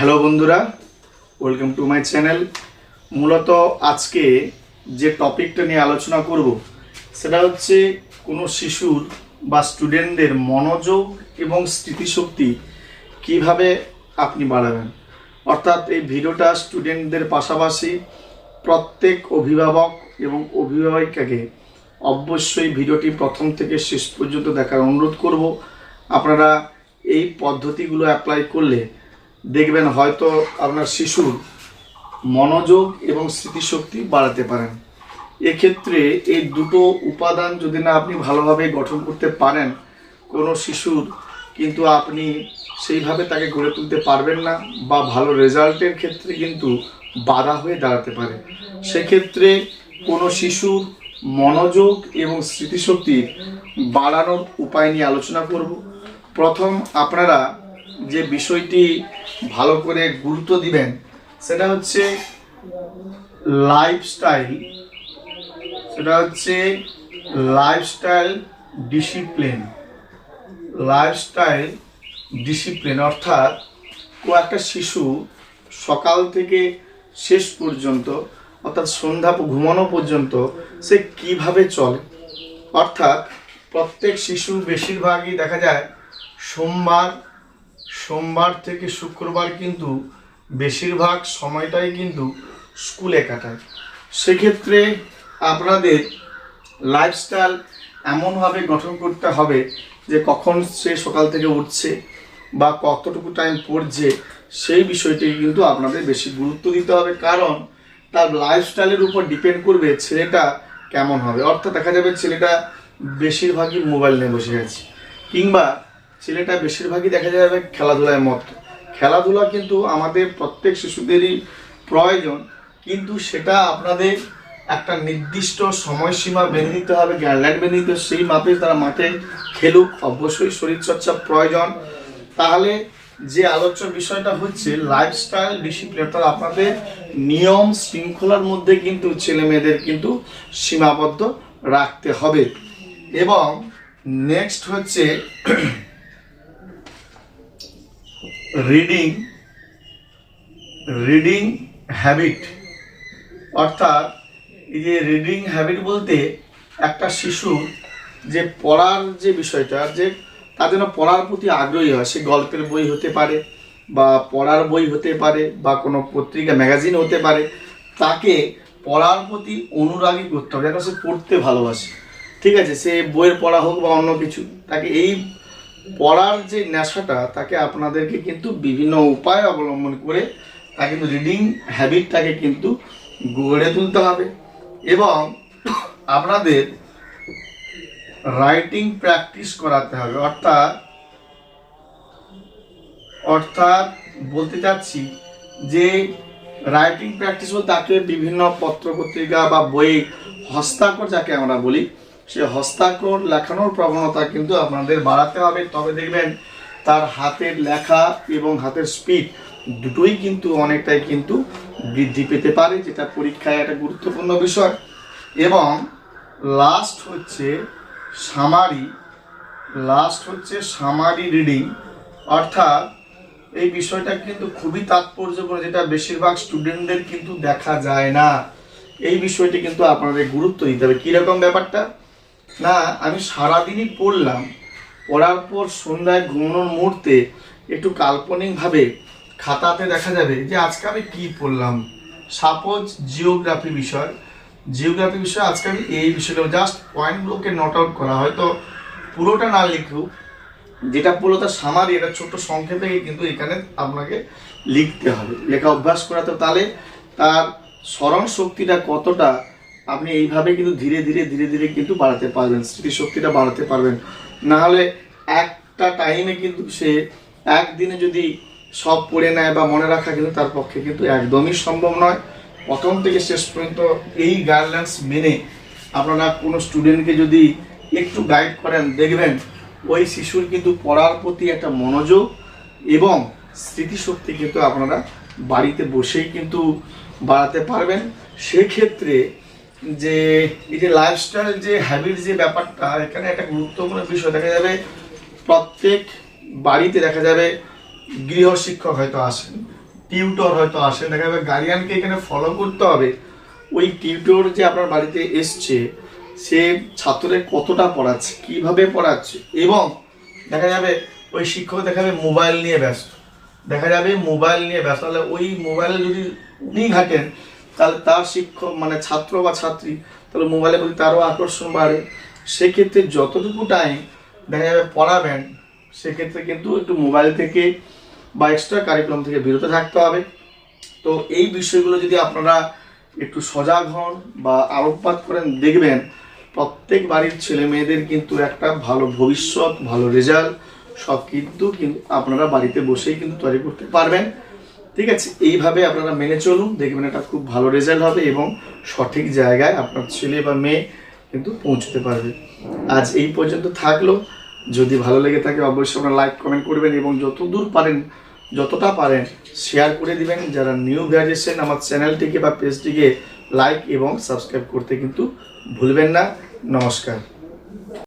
Hello বন্ধুরা, welcome to my channel. মূলত আজকে যে টপিকটা নিয়ে আলোচনা করব, সেটা হচ্ছে কোনো শিশুর বা স্টুডেন্টদের মনোযোগ এবং স্মৃতিশক্তি কীভাবে আপনি বাড়াবেন। অর্থাৎ এই ভিডিওটা স্টুডেন্টদের পাশাপাশি প্রত্যেক অভিভাবক এবং অভিভাবিকাকে অবশ্যই ভিডিওটি প্রথম থেকে শেষ পর্যন্ত দেখার অনুরোধ করব। আপনারা এই পদ্ধতিগুলো অ্যাপ্লাই করলে দেখবেন হয়তো আপনার শিশুর মনোযোগ এবং স্মৃতিশক্তি বাড়াতে পারেন। এক্ষেত্রে এই দুটো উপাদান যদি না আপনি ভালোভাবে গঠন করতে পারেন, কোনো শিশুর কিন্তু আপনি সেইভাবে তাকে গড়ে তুলতে পারবেন না বা ভালো রেজাল্টের ক্ষেত্রে কিন্তু বাধা হয়ে দাঁড়াতে পারে। সেক্ষেত্রে কোনো শিশুর মনোযোগ এবং স্মৃতিশক্তি বাড়ানোর উপায় নিয়ে আলোচনা করব। প্রথম আপনারা যে বিষয়টি ভালো করে গুরুত্ব দিবেন, সেটা হচ্ছে লাইফস্টাইল সেটা হচ্ছে লাইফস্টাইল ডিসিপ্লিন লাইফস্টাইল ডিসিপ্লিন অর্থাৎ কোনো একটা শিশু সকাল থেকে শেষ পর্যন্ত, অর্থাৎ সন্ধ্যা ঘুমানো পর্যন্ত সে কীভাবে চলে? অর্থাৎ প্রত্যেক শিশু বেশিরভাগই দেখা যায় সোমবার সোমবার থেকে শুক্রবার কিন্তু বেশিরভাগ সময়টাই কিন্তু স্কুলে কাটায়। সেক্ষেত্রে আপনাদের লাইফস্টাইল এমনভাবে গঠন করতে হবে যে কখন সে সকাল থেকে উঠছে বা কতটুকু টাইম পড়ছে, সেই বিষয়টি কিন্তু আপনাদের বেশি গুরুত্ব দিতে হবে। কারণ তার লাইফস্টাইলের উপর ডিপেন্ড করবে ছেলেটা কেমন হবে। অর্থাৎ দেখা যাবে ছেলেটা বেশিরভাগই মোবাইল নিয়ে বসে আছে। কিংবা ছেলেটা বেশিরভাগই দেখা যাবে খেলাধুলায় মত খেলাধুলা কিন্তু আমাদের প্রত্যেক শিশুদেরই প্রয়োজন, কিন্তু সেটা আপনাদের একটা নির্দিষ্ট সময়সীমা বেঁধে দিতে হবে গাইডলাইন বেঁধে হবে। সেই মাপে তারা মাঠে খেলুক, অবশ্যই শরীরচর্চা প্রয়োজন তাহলে যে আলোচ্য বিষয়টা হচ্ছে লাইফস্টাইল ডিসিপ্লিন অর্থাৎ আপনাদের নিয়ম শৃঙ্খলার মধ্যে কিন্তু ছেলে মেয়েদের কিন্তু সীমাবদ্ধ রাখতে হবে এবং নেক্সট হচ্ছে রিডিং রিডিং হ্যাবিট অর্থাৎ এই যে রিডিং হ্যাবিট বলতে একটা শিশু যে পড়ার যে বিষয়টা, যে তার যেন পড়ার প্রতি আগ্রহী হয়। সে গল্পের বই হতে পারে বা পড়ার বই হতে পারে বা কোনো পত্রিকা ম্যাগাজিন হতে পারে, তাকে পড়ার প্রতি অনুরাগী করতে হবে। যেন সে পড়তে ভালোবাসে। ঠিক আছে? সে বইয়ের পড়া হোক বা অন্য কিছু, তাকে এই পড়ার যে নেশাটা, তাকে আপনাদেরকে কিন্তু বিভিন্ন উপায় অবলম্বন করে তাকে কিন্তু রিডিং হ্যাবিটটাকে কিন্তু গড়ে তুলতে হবে। এবং আপনাদের রাইটিং প্র্যাকটিস করাতে হবে। অর্থাৎ অর্থাৎ বলতে চাচ্ছি যে রাইটিং প্র্যাকটিস বলতে তাকে বিভিন্ন পত্র পত্রিকা বা বই হস্তাক্ষর যাকে আমরা বলি সে হস্তাক্ষর লেখানোর প্রবণতা কিন্তু আপনাদের বাড়াতে হবে। তবে দেখবেন তার হাতের লেখা এবং হাতের স্পিড দুটোই কিন্তু অনেকটাই কিন্তু বৃদ্ধি পেতে পারে, যেটা পরীক্ষায় একটা গুরুত্বপূর্ণ বিষয়। এবং লাস্ট হচ্ছে সামারি লাস্ট হচ্ছে সামারি রিডিং অর্থাৎ এই বিষয়টা কিন্তু খুবই তাৎপর্যপূর্ণ, যেটা বেশিরভাগ স্টুডেন্টদের কিন্তু দেখা যায় না। এই বিষয়টি কিন্তু আপনাদের গুরুত্ব দিতে হবে। কীরকম ব্যাপারটা? না, আমি সারাদিনই পড়লাম। পড়ার পর সন্ধ্যায় ঘুমানোর মুহূর্তে একটু কাল্পনিকভাবে খাতাতে দেখা যাবে যে আজকে আমি কী পড়লাম। সাপোজ জিওগ্রাফি বিষয়। জিওগ্রাফি বিষয় আজকে আমি এই বিষয়টা জাস্ট পয়েন্টগুলোকে নট আউট করা। হয়তো পুরোটা না লিখুক, যেটা পড়ল তার সামারি এটা ছোট্ট সংক্ষেপে কিন্তু এখানে আপনাকে লিখতে হবে। লেখা অভ্যাস করাতে তাহলে তার স্মরণ শক্তিটা কতটা আপনি এইভাবে কিন্তু ধীরে ধীরে ধীরে ধীরে কিন্তু বাড়াতে পারবেন, স্মৃতিশক্তিটা বাড়াতে পারবেন। না হলে একটা টাইমে কিন্তু সে একদিনে যদি সব পড়ে নেয় বা মনে রাখা কিন্তু তার পক্ষে কিন্তু একদমই সম্ভব নয়। প্রথম থেকে শেষ পর্যন্ত এই গাইডলাইন্স মেনে আপনারা কোনো স্টুডেন্টকে যদি একটু গাইড করেন, দেখবেন ওই শিশুর কিন্তু পড়ার প্রতি একটা মনোযোগ এবং স্মৃতিশক্তি কিন্তু আপনারা বাড়িতে বসেই কিন্তু বাড়াতে পারবেন। সেক্ষেত্রে যে এই যে লাইফস্টাইল যে হ্যাবিট যে ব্যাপারটা, এখানে একটা গুরুত্বপূর্ণ বিষয় দেখা যাবে, প্রত্যেক বাড়িতে দেখা যাবে গৃহ শিক্ষক হয়তো আসেন টিউটর হয়তো আসেন, দেখা যাবে গার্ডিয়ানকে এখানে ফলো করতে হবে। ওই টিউটর যে আপনার বাড়িতে এসছে, সে ছাত্রদের কতটা পড়াচ্ছে, কীভাবে পড়াচ্ছে, এবং দেখা যাবে ওই শিক্ষক দেখা যাবে মোবাইল নিয়ে ব্যস্ত। দেখা যাবে মোবাইল নিয়ে ব্যস্ত, তাহলে ওই মোবাইলে যদি উনি ঘাটেন তাহলে তার শিক্ষক মানে ছাত্র বা ছাত্রী, তাহলে মোবাইলের প্রতি তারও আকর্ষণ বাড়ে। সেক্ষেত্রে যতটুকু টাইম দেখা যাবে পড়াবেন, সেক্ষেত্রে কিন্তু একটু মোবাইল থেকে বা এক্সট্রা কারিকুলাম থেকে বিরত থাকতে হবে। তো এই বিষয়গুলো যদি আপনারা একটু সজাগ হন বা আলোকপাত করেন, দেখবেন প্রত্যেক বাড়ির ছেলে মেয়েদের কিন্তু একটা ভালো ভবিষ্যৎ, ভালো রেজাল্ট সব কিন্তু কিন্তু আপনারা বাড়িতে বসেই কিন্তু তৈরি করতে পারবেন। ঠিক আছে, এইভাবে আপনারা মেনে চলুন, দেখবেন এটা খুব ভালো রেজাল্ট হবে এবং সঠিক জায়গায় আপনার ছেলে বা মেয়ে কিন্তু পৌঁছতে পারবে। আজ এই পর্যন্ত থাকল। যদি ভালো লেগে থাকে, অবশ্যই আপনারা লাইক কমেন্ট করবেন এবং যতদূর পারেন, যতটা পারেন শেয়ার করে দিবেন। যারা নিউ গ্রাজুয়েশন আমার চ্যানেলটিকে বা পেজটিকে লাইক এবং সাবস্ক্রাইব করতে কিন্তু ভুলবেন না। নমস্কার।